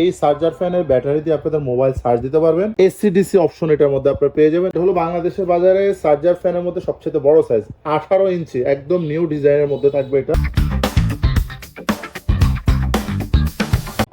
এই চার্জার ফ্যানের ব্যাটারি দিয়ে আপনাদের মোবাইল চার্জ দিতে পারবেন। এসি ডিসি অপশন এটার মধ্যে আপনারা পেয়ে যাবেন। এটা হলো বাংলাদেশের বাজারে চার্জার ফ্যানের মধ্যে সবচেয়ে বড় সাইজ আঠারো ইঞ্চি একদম নিউ ডিজাইনের মধ্যে থাকবে এটা।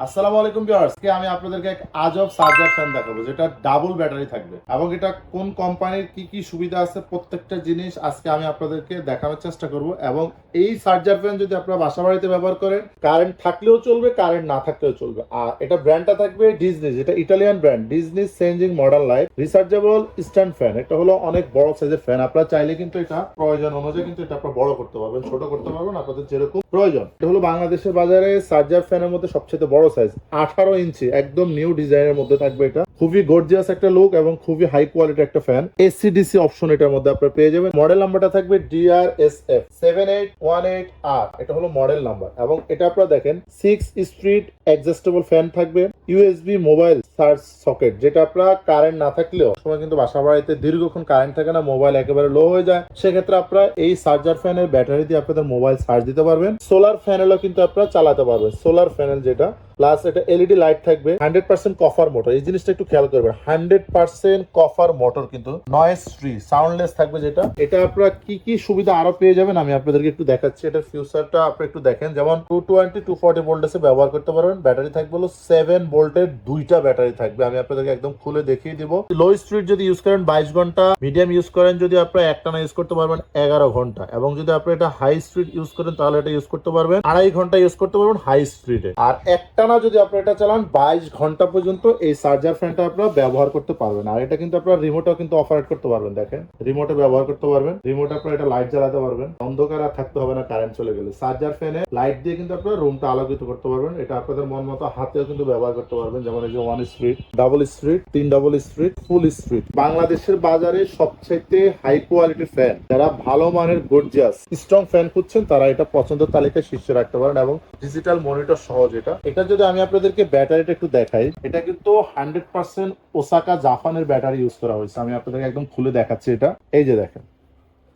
আসসালামু আলাইকুম ভিউয়ার্স। কে আমি আপনাদেরকে এক আজব চার্জার ফ্যান দেখাবো, যেটা ডাবল ব্যাটারি থাকবে। এবং এটা কোন কোম্পানির কি কি সুবিধা আছে, প্রত্যেকটা জিনিস আজকে আমি আপনাদেরকে দেখানোর চেষ্টা করব। এবং এই চার্জার ফ্যান যদি আপনারা বাসা বাড়িতে ব্যবহার করেন কারেন্ট থাকলেও চলবে কারেন্ট না থাকলেও চলবে। আর এটা ব্র্যান্ডটা থাকবে ডিজনি যেটা Italian brand Disney changing modern life rechargeable stand fan এটা হলো অনেক বড় সাইজের ফ্যান আপনারা চাইলে কিন্তু এটা প্রয়োজন অনুযায়ী কিন্তু এটা আপনারা বড় করতে পারবেন, ছোট করতে পারবেন, আপনাদের যেরকম প্রয়োজন। এটা হলো বাংলাদেশের বাজারে চার্জার ফ্যানের মধ্যে সবচেয়ে বড় সাইজ আঠারো ইঞ্চি একদম নিউ ডিজাইনের মধ্যে থাকবে এটা। খুবই গর্জিয়াস একটা লুক এবং খুবই হাই কোয়ালিটি একটা ফ্যান এসি ডিসি অপশন এটার মধ্যে আপনারা পেয়ে যাবেন। মডেল নাম্বারটা থাকবে DR S F seven eight one eight আর এটা হলো মডেল নাম্বার এবং এটা আপনারা দেখেন সিক্স স্ট্রিট অ্যাডজাস্টেবল ফ্যান থাকবে ইউএসবি মোবাইল চার্জ সকেট যেটা আপনারা কারেন্ট না থাকলেও সময় কিন্তু বাসা বাড়িতে দীর্ঘক্ষণ কারেন্ট থাকে না মোবাইল একেবারে লো হয়ে যায়। সেক্ষেত্রে আপনারা এই চার্জার ফ্যানের ব্যাটারি দিয়ে আপনাদের মোবাইল চার্জ দিতে পারবেন। সোলার ফ্যানেলও কিন্তু আপনারা চালাতে পারবেন। সোলার ফ্যানেল যেটা প্লাস এটা এলইডি লাইট থাকবে হান্ড্রেড পার্সেন্ট কফার মোটর এই জিনিসটা একটু খেয়াল করবেন, হান্ড্রেড পার্সেন্ট কফার মোটর কিন্তু নয়েস ফ্রি সাউন্ডলেস থাকবে যেটা। এটা আপনারা কি কি সুবিধা আরও পেয়ে যাবেন আমি আপনাদেরকে একটু দেখাচ্ছি। এটার ফিউচারটা আপনি একটু দেখেন, যেমন টু টোয়েন্টি টু ফর্টি ভোল্টেসে ব্যবহার করতে পারবেন। ব্যাটারি থাকবে হলো সেভেন ভোল্টের দুইটা ব্যাটারি থাকবে। আমি আপনাদেরকে একদম খুলে দেখিয়ে দিব। লো স্পিড যদি ইউজ করেন বাইশ ঘণ্টা মিডিয়াম ইউজ করেন যদি আপনারা একটানা ইউজ করতে পারবেন এগারো ঘণ্টা। এবং যদি আপনি এটা হাই স্পিড ইউজ করেন, তাহলে এটা ইউজ করতে পারবেন আড়াই ঘণ্টা ইউজ করতে পারবেন হাই স্পিডে আর একটানা যদি আপনি এটা চালান, বাইশ ঘণ্টা পর্যন্ত এই চার্জার ফ্যানটা আপনারা ব্যবহার করতে পারবেন। আর এটা কিন্তু আপনারা রিমোটও কিন্তু অপারেট করতে পারবেন, দেখেন। রিমোটে ব্যবহার করতে পারবেন। রিমোট আপনারা এটা লাইট জ্বালাতে পারবেন। অন্ধকার আর থাকতে হবে না কারেন্ট চলে গেলে। চার্জার ফ্যানে লাইট দিয়ে কিন্তু আপনারা রুমটা আলোকিত করতে পারবেন। এটা আপনাদের মন মতো হাতেও কিন্তু ব্যবহার করতে পারবেন। যেমন এই যে ওয়ান স্ট্রিট ডাবল স্ট্রিট তিন ডাবল স্ট্রিট ফুল স্ট্রিট বাংলাদেশের বাজারে সবচাইতে হাই কোয়ালিটি ফ্যান যারা ভালো মানের গর্জিয়াস স্ট্রং ফ্যান খুঁজছেন, তারা এটা পছন্দের তালিকায় শীর্ষে রাখতে পারেন এবং ডিজিটাল মনিটর সহজ এটা। এটা যদি আমি আপনাদেরকে ব্যাটারিটা একটু দেখাই, এটা কিন্তু হান্ড্রেড পার্সেন্ট ওসাকা জাপানের ব্যাটারি ইউজ করা হয়েছে। আমি আপনাদেরকে একদম খুলে দেখাচ্ছি এটা। এই যে দেখেন,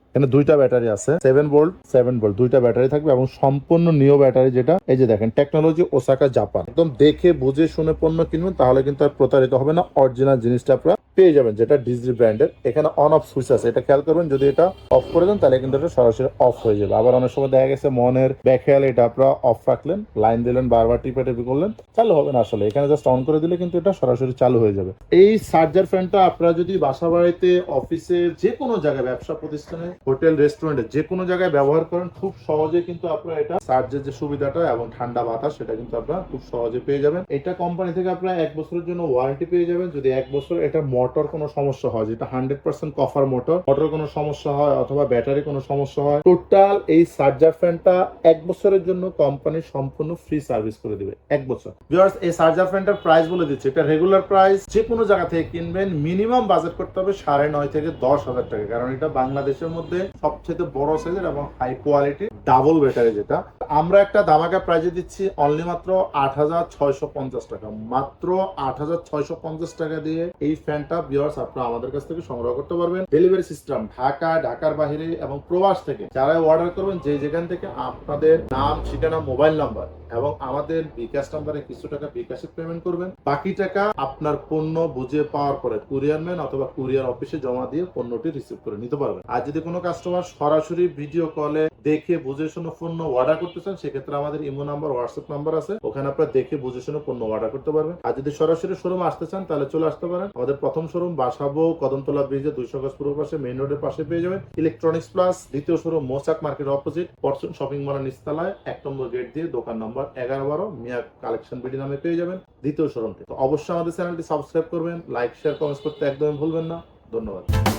এখানে দুইটা ব্যাটারি আছে সেভেন ভোল্ট সেভেন ভোল্ট দুইটা ব্যাটারি থাকবে এবং সম্পূর্ণ নিও ব্যাটারি যেটা, এই যে দেখেন টেকনোলজি ওসাকা জাপান একদম দেখে, বুঝে, শুনে পণ্য কিনবেন, তাহলে কিন্তু আর প্রতারিত হবে না। অরিজিনাল জিনিসটা আপনারা পেয়ে যাবেন যেটা ডিজনি ব্র্যান্ডের এখানে অন অফ সুইচ আছে। এটা খেয়াল করবেন, যদি এটা অফ করে দেন, তাহলে কিন্তু এটা সরাসরি অফ হয়ে যাবে। আবার অনেক সময় দেখা গেছে মনের ব্যাখেয়াল এটা আপনারা অফ রাখলেন লাইন দিলেন, বারবার টিপে টিপে করলেন, চালু হবে না আসলে। এখানে জাস্ট অন করে দিলে কিন্তু এটা সরাসরি চালু হয়ে যাবে। এই চার্জার ফ্যানটা আপনারা যদি বাসা বাড়িতে অফিসে যে কোনো জায়গায়, ব্যবসা প্রতিষ্ঠানে, হোটেল রেস্টুরেন্টে যে কোনো জায়গায় ব্যবহার করেন, খুব সহজে কিন্তু আপনারা এটা চার্জের যে সুবিধাটা এবং ঠান্ডা বাতাস, সেটা কিন্তু আপনারা খুব সহজে পেয়ে যাবেন। এটা কোম্পানি থেকে আপনারা এক বছরের জন্য ওয়ারেন্টি পেয়ে যাবেন। যদি এক বছর এটা মোটর কোনো সমস্যা হয়, যেটা hundred percent copper motor motor কোনো সমস্যা হয় অথবা ব্যাটারি কোনো সমস্যা হয় টোটাল এই চার্জার ফ্যানটা এক বছরের জন্য কোম্পানি সম্পূর্ণ ফ্রি সার্ভিস করে দিবে, এক বছর। ভিউয়ার্স এই চার্জার ফ্যানটার প্রাইস বলে দিচ্ছে, এটা রেগুলার প্রাইস যে কোনো জায়গা থেকে কিনবেন মিনিমাম বাজেট করতে হবে সাড়ে নয় থেকে দশ হাজার টাকা, কারণ এটা বাংলাদেশের মধ্যে সবচেয়ে বড় সাইজের এবং হাই কোয়ালিটি ডাবল ব্যাটারি যেটা। আমরা একটা দামাকা প্রাইজে দিচ্ছি অনলি মাত্র আট হাজার ছয়শো পঞ্চাশ টাকা, মাত্র আট হাজার ছয়শো পঞ্চাশ টাকা দিয়ে এই ফ্যানটা বিয়ার্স আপনারা আমাদের কাছ থেকে সংগ্রহ করতে পারবেন। ডেলিভারি সিস্টেম ঢাকা, ঢাকার বাইরে এবং প্রবাস থেকে। যারা অর্ডার করবেন, যে যেখান থেকে আপনাদের নাম, ঠিকানা মোবাইল নাম্বার এবং আমাদের বিকাশ নাম্বারে কিছু টাকা বিকাশে পেমেন্ট করবেন, বাকি টাকা আপনার পণ্য বুঝে পাওয়ার পরে কুরিয়ার ম্যান অথবা কুরিয়ার অফিসে জমা দিয়ে পণ্যটি রিসিভ করে নিতে পারবেন। আর যদি কোনো কাস্টমার সরাসরি ভিডিও কলে দেখে, বুঝে শুনে পণ্য অর্ডার করতে চান, সেক্ষেত্রে আমাদের ইমো নাম্বার হোয়াটসঅ্যাপ নাম্বার আছে। ওখানে আপনারা দেখে, বুঝে শুনে পণ্য অর্ডার করতে পারবেন। আর যদি সরাসরি শোরুম আসতে চান, তাহলে চলে আসতে পারেন। আমাদের প্রথম শোরুম বাসাবো কদমতলা ব্রিজে দুইশো গজ পূর্ব পাশে মেইন রোডের পাশে পেয়ে যাবেন। ইলেকট্রনিক্স প্লাস দ্বিতীয় শোরুম মোসাক মার্কেট অপোজিট পরচুন শপিং মলের নিস্তালায় এক নম্বর গেট দিয়ে দোকান নম্বর এগারো বারো, মিয়া কালেকশন বিডি নামে পেয়ে যাবেন দ্বিতীয় শোরুম থেকে তো অবশ্যই আমাদের চ্যানেলটি সাবস্ক্রাইব করবেন লাইক শেয়ার কমেন্টস করতে একদমই ভুলবেন না। ধন্যবাদ।